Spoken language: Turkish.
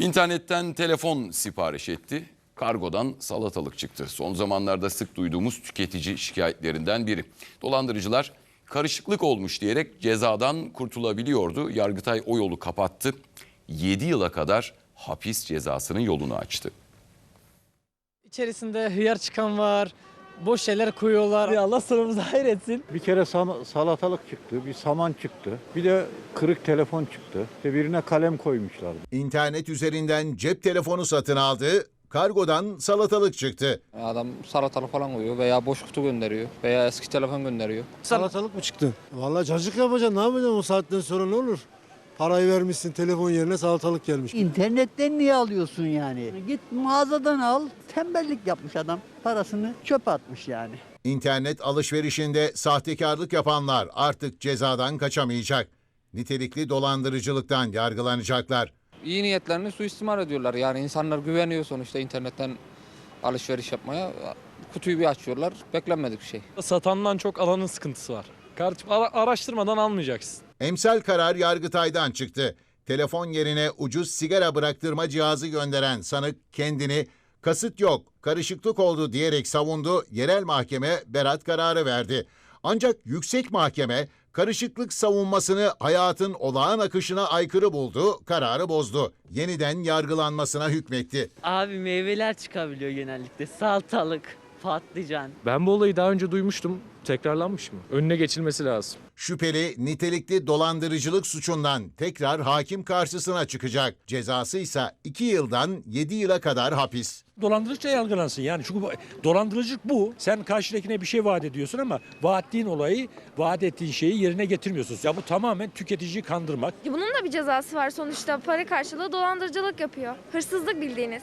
İnternetten telefon sipariş etti. Kargodan salatalık çıktı. Son zamanlarda sık duyduğumuz tüketici şikayetlerinden biri. Dolandırıcılar karışıklık olmuş diyerek cezadan kurtulabiliyordu. Yargıtay o yolu kapattı. 7 yıla kadar hapis cezasının yolunu açtı. İçerisinde hıyar çıkan var, boş şeyler koyuyorlar. Ya Allah sonumuzu hayretsin. Bir kere sam- salatalık çıktı, bir saman çıktı, bir de kırık telefon çıktı. İşte birine kalem koymuşlar. İnternet üzerinden cep telefonu satın aldı, kargodan salatalık çıktı. Adam salatalık falan koyuyor veya boş kutu gönderiyor veya eski telefon gönderiyor. Salatalık mı çıktı? Vallahi cacık yapacaksın. Ne yapacaksın o saatten sonra ne olur? Parayı vermişsin telefon yerine salatalık gelmiş. İnternetten niye alıyorsun yani? Git mağazadan al. Tembellik yapmış adam. Parasını çöpe atmış yani. İnternet alışverişinde sahtekarlık yapanlar artık cezadan kaçamayacak. Nitelikli dolandırıcılıktan yargılanacaklar. İyi niyetlerini suistimal ediyorlar. Yani insanlar güveniyor sonuçta internetten alışveriş yapmaya. Kutuyu bir açıyorlar. Beklenmedik bir şey. Satandan çok alanın sıkıntısı var. Kardeşim ara- araştırmadan almayacaksın. Emsal karar Yargıtay'dan çıktı. Telefon yerine ucuz sigara bıraktırma cihazı gönderen sanık kendini kasıt yok, karışıklık oldu diyerek savundu. Yerel mahkeme beraat kararı verdi. Ancak yüksek mahkeme karışıklık savunmasını hayatın olağan akışına aykırı buldu, kararı bozdu. Yeniden yargılanmasına hükmetti. Abi meyveler çıkabiliyor genellikle. Salatalık, patlıcan. Ben bu olayı daha önce duymuştum. Tekrarlanmış mı? Önüne geçilmesi lazım. Şüpheli nitelikli dolandırıcılık suçundan tekrar hakim karşısına çıkacak. Cezası ise 2 yıldan 7 yıla kadar hapis. dolandırıcıca yargılansın. Yani çünkü bu, dolandırıcılık bu. Sen karşıdakine bir şey vaat ediyorsun ama vaat ettiğin olayı, vaat ettiğin şeyi yerine getirmiyorsun. Ya bu tamamen tüketiciyi kandırmak. Bunun da bir cezası var sonuçta. Para karşılığı dolandırıcılık yapıyor. Hırsızlık bildiğiniz.